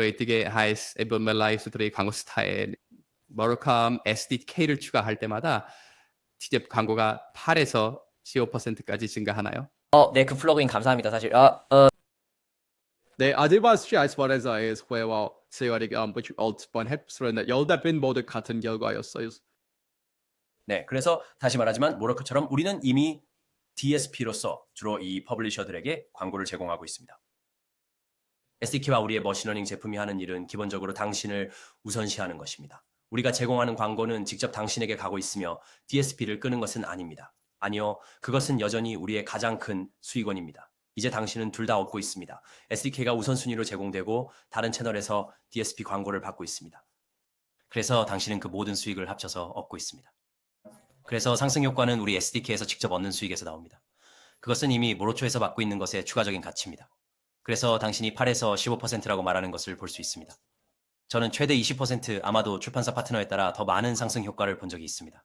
Heißt eben Malay 수들의 광고 스타일 머로컴 SDK를 추가할 때마다 직접 광고가 8에서 15%까지 증가하나요? 어, 네, 그 플러그인 감사합니다. 사실 아, 어, 네, 아디바스 아이스바레자의 회와 세월이 um, which alt번 햅스는 열대빈 모두 같은 결과였어요. 네, 그래서 다시 말하지만 모로코처럼 우리는 이미 DSP로서 주로 이 퍼블리셔들에게 광고를 제공하고 있습니다. SDK와 우리의 머신러닝 제품이 하는 일은 기본적으로 당신을 우선시하는 것입니다. 우리가 제공하는 광고는 직접 당신에게 가고 있으며 DSP를 끄는 것은 아닙니다. 아니요, 그것은 여전히 우리의 가장 큰 수익원입니다. 이제 당신은 둘 다 얻고 있습니다. SDK가 우선순위로 제공되고 다른 채널에서 DSP 광고를 받고 있습니다. 그래서 당신은 그 모든 수익을 합쳐서 얻고 있습니다. 그래서 상승 효과는 우리 SDK에서 직접 얻는 수익에서 나옵니다. 그것은 이미 모로초에서 받고 있는 것의 추가적인 가치입니다. 그래서 당신이 8에서 15%라고 말하는 것을 볼 수 있습니다. 저는 최대 20% 아마도 출판사 파트너에 따라 더 많은 상승 효과를 본 적이 있습니다.